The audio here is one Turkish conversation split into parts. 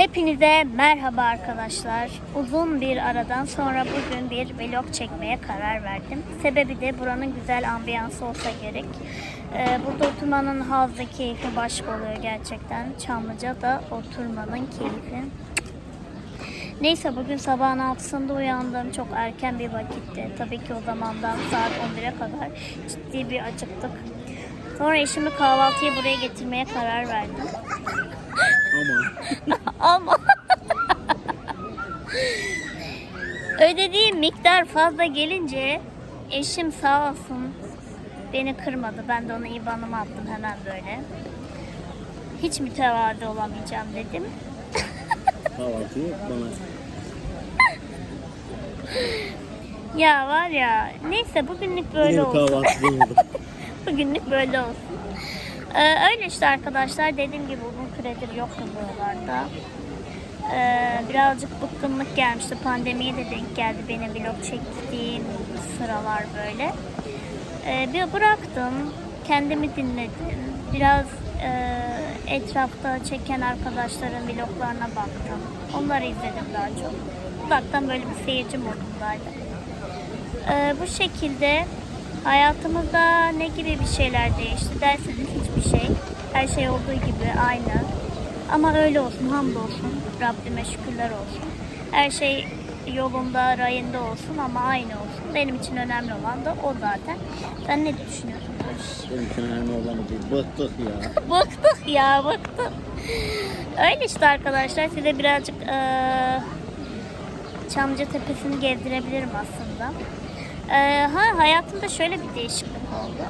Hepinize merhaba arkadaşlar. Uzun bir aradan sonra bugün bir vlog çekmeye karar verdim. Sebebi de buranın güzel ambiyansı olsa gerek. Ee, burada oturmanın hazzı keyfi başka oluyor gerçekten. Çamlıca'da oturmanın keyfi. Neyse bugün sabahın altısında uyandım. Çok erken bir vakitte. Tabii ki o zamandan saat 11'e kadar ciddi bir acıktık. Sonra eşimi kahvaltıya buraya getirmeye karar verdim. Ama ödediğim miktar fazla gelince eşim sağ olsun beni kırmadı. Ben de ona IBAN'ımı attım hemen böyle. Hiç mütevazi olamayacağım dedim. kahvaltıyı bana Ya var ya neyse bugünlük böyle yine olsun. kahvaltı bulmadım. Bugünlük böyle olsun. Ee, öyle işte arkadaşlar dediğim gibi süredir yoktu buralarda. Ee, birazcık bıkkınlık gelmişti. Pandemiye de denk geldi benim vlog çektiğim sıralar böyle. Ee, bir bıraktım. Kendimi dinledim. Biraz e, etrafta çeken arkadaşların vloglarına baktım. Onları izledim daha çok. Uzaktan böyle bir seyirci modundaydım. Ee, bu şekilde hayatımızda ne gibi bir şeyler değişti derseniz hiçbir şey. Her şey olduğu gibi aynı. Ama öyle olsun, hamdolsun. Rabbime şükürler olsun. Her şey yolunda, rayında olsun ama aynı olsun. Benim için önemli olan da o zaten. Sen ne düşünüyorsun? Benim için önemli olan o değil. Bıktık ya. Bıktık ya, bıktık. Öyle işte arkadaşlar. Size birazcık eee Çamlıca Tepesi'ni gezdirebilirim aslında. Eee, ha hayatımda şöyle bir değişiklik oldu.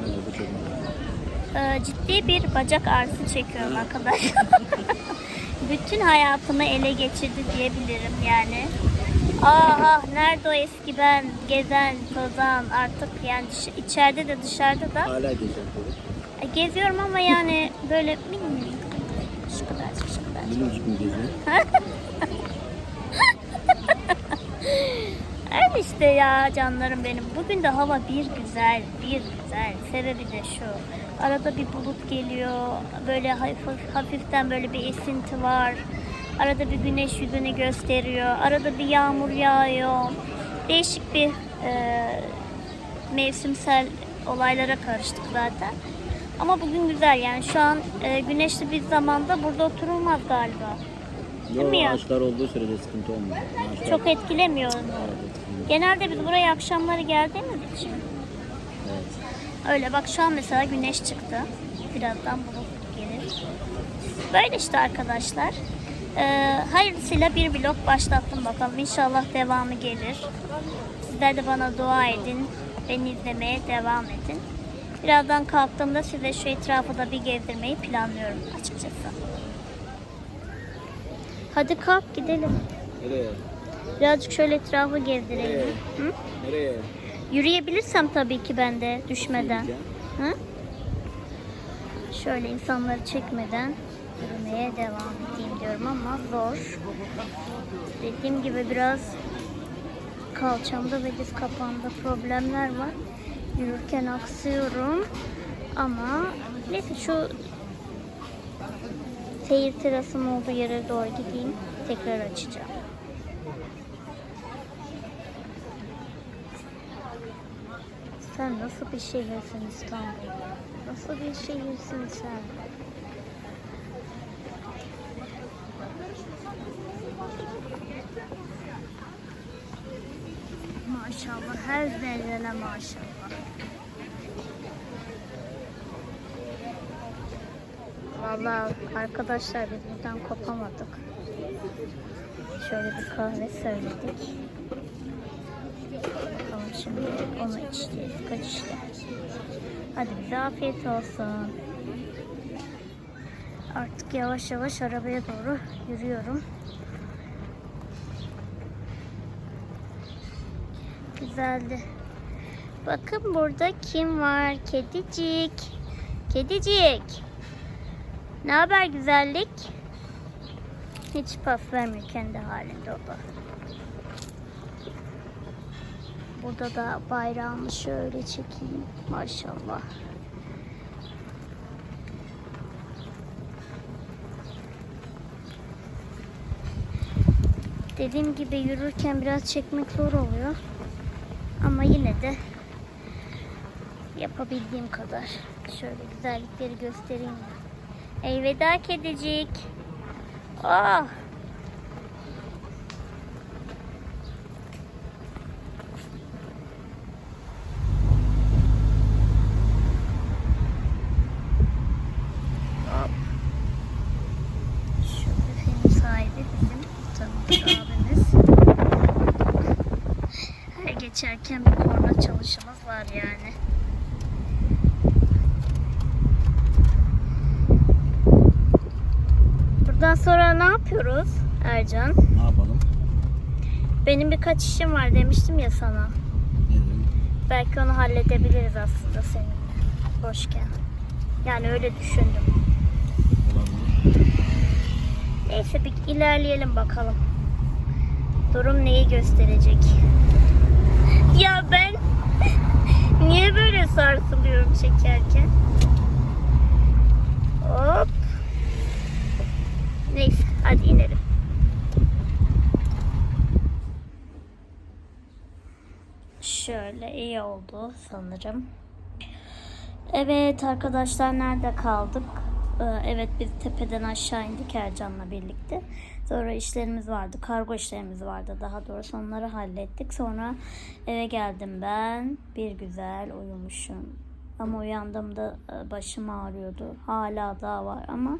Ne oldu çok merak Eee, ciddi bir bacak ağrısı çekiyorum arkadaşlar. Bütün hayatımı ele geçirdi diyebilirim yani. Aha nerede o eski ben gezen, tozan artık yani içeride de dışarıda da Hala böyle. e, geziyorum ama yani böyle minicik şu kadar şu kadar. Minicik mi geziyor? Öyle işte ya canlarım benim. Bugün de hava bir güzel, bir güzel. Sebebi de şu. Arada bir bulut geliyor. Böyle hafif, hafiften böyle bir esinti var. Arada bir güneş yüzünü gösteriyor. Arada bir yağmur yağıyor. Değişik bir e, mevsimsel olaylara karıştık zaten. Ama bugün güzel yani şu an e, güneşli bir zamanda burada oturulmaz galiba. Değil mi Yok ya? ağaçlar olduğu sürece sıkıntı olmuyor. Ağaçlar Çok etkilemiyor. Evet, etkilemiyor. Genelde biz buraya akşamları geldiğimiz için. Evet. Öyle bak şu an mesela güneş çıktı. Birazdan bulut gelir. Böyle işte arkadaşlar. Ee, hayırlısıyla bir vlog başlattım bakalım. İnşallah devamı gelir. Sizler de bana dua edin. Beni izlemeye devam edin. Birazdan kalktığımda size şu etrafı da bir gezdirmeyi planlıyorum açıkçası. Hadi kalk gidelim. Nereye? Birazcık şöyle etrafı gezdireyim. Hı? Nereye? Yürüyebilirsem tabii ki ben de düşmeden. Hı? Şöyle insanları çekmeden yürümeye devam edeyim diyorum ama zor. Dediğim gibi biraz kalçamda ve diz kapağımda problemler var. Yürürken aksıyorum. Ama neyse şu seyir terasının olduğu yere doğru gideyim. Tekrar açacağım. Sen nasıl bir şehirsin İstanbul? Nasıl bir şehirsin sen? Maşallah her zerrene maşallah. Vallahi arkadaşlar biz buradan kopamadık. Şöyle bir kahve söyledik. Şimdi onu içeceğiz. Kaç işte. Hadi bize afiyet olsun. Artık yavaş yavaş arabaya doğru yürüyorum. Güzeldi. Bakın burada kim var? Kedicik. Kedicik. Ne haber güzellik? Hiç pas vermiyor kendi halinde o da. Burada da bayrağımı şöyle çekeyim. Maşallah. Dediğim gibi yürürken biraz çekmek zor oluyor. Ama yine de yapabildiğim kadar. Şöyle güzellikleri göstereyim. Elveda kedicik. Ah. Var yani. Buradan sonra ne yapıyoruz Ercan? Ne yapalım? Benim birkaç işim var demiştim ya sana. Ne dedim? Belki onu halledebiliriz aslında seninle. Boşken. Yani öyle düşündüm. Olabilir. Neyse bir ilerleyelim bakalım. Durum neyi gösterecek? Ya ben niye böyle sarsılıyorum çekerken? Hop. Neyse hadi inelim. Şöyle iyi oldu sanırım. Evet arkadaşlar nerede kaldık? Ee, Evet biz tepeden aşağı indik Ercan'la birlikte. Sonra işlerimiz vardı. Kargo işlerimiz vardı daha doğrusu onları hallettik. Sonra eve geldim ben. Bir güzel uyumuşum. Ama uyandığımda e, başım ağrıyordu. Hala daha var ama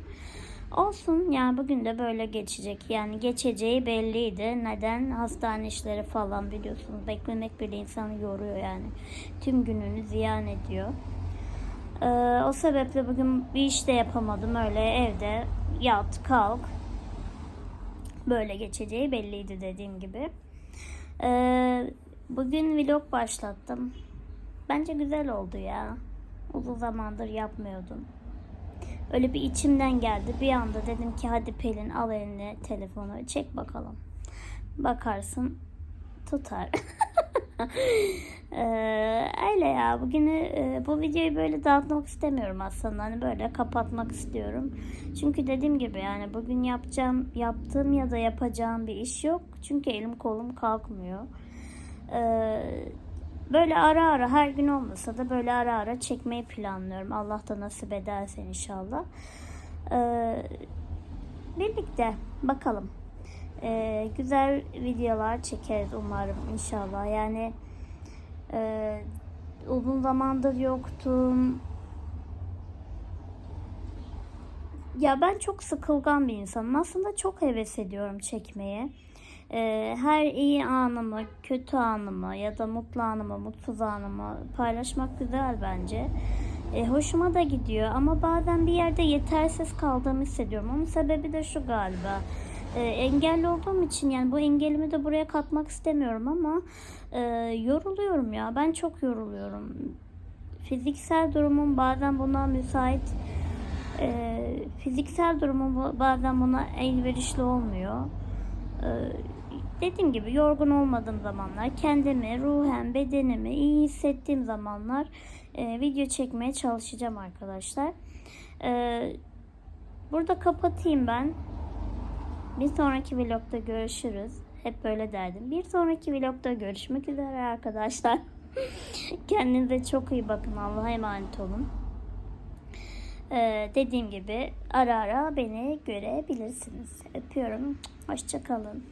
olsun yani bugün de böyle geçecek. Yani geçeceği belliydi. Neden? Hastane işleri falan biliyorsunuz. Beklemek bile insanı yoruyor yani. Tüm gününü ziyan ediyor. Ee, o sebeple bugün bir iş de yapamadım. Öyle evde yat, kalk. Böyle geçeceği belliydi dediğim gibi. Ee, bugün vlog başlattım. Bence güzel oldu ya. Uzun zamandır yapmıyordum. Öyle bir içimden geldi. Bir anda dedim ki hadi Pelin al eline telefonu çek bakalım. Bakarsın tutar. Ee, öyle ya. Bugün e, bu videoyu böyle dağıtmak istemiyorum aslında. Hani böyle kapatmak istiyorum. Çünkü dediğim gibi yani bugün yapacağım yaptığım ya da yapacağım bir iş yok. Çünkü elim kolum kalkmıyor. Ee, böyle ara ara her gün olmasa da böyle ara ara çekmeyi planlıyorum. Allah da nasip ederse inşallah. Ee, birlikte bakalım. Ee, güzel videolar çekeriz umarım inşallah. Yani ee, uzun zamandır yoktum. Ya ben çok sıkılgan bir insanım. Aslında çok heves ediyorum çekmeye. Ee, her iyi anımı, kötü anımı ya da mutlu anımı, mutsuz anımı paylaşmak güzel bence. Ee, hoşuma da gidiyor ama bazen bir yerde yetersiz kaldığımı hissediyorum. Onun sebebi de şu galiba. Ee, engelli olduğum için yani bu engelimi de buraya katmak istemiyorum ama e, yoruluyorum ya. Ben çok yoruluyorum. Fiziksel durumum bazen buna müsait. e, fiziksel durumum bazen buna elverişli olmuyor. E, dediğim gibi yorgun olmadığım zamanlar kendimi, ruhen, bedenimi iyi hissettiğim zamanlar e, video çekmeye çalışacağım arkadaşlar. E, burada kapatayım ben. Bir sonraki vlogda görüşürüz. Hep böyle derdim. Bir sonraki vlogda görüşmek üzere arkadaşlar. Kendinize çok iyi bakın. Allah'a emanet olun. Ee, dediğim gibi ara ara beni görebilirsiniz. Öpüyorum. Hoşçakalın.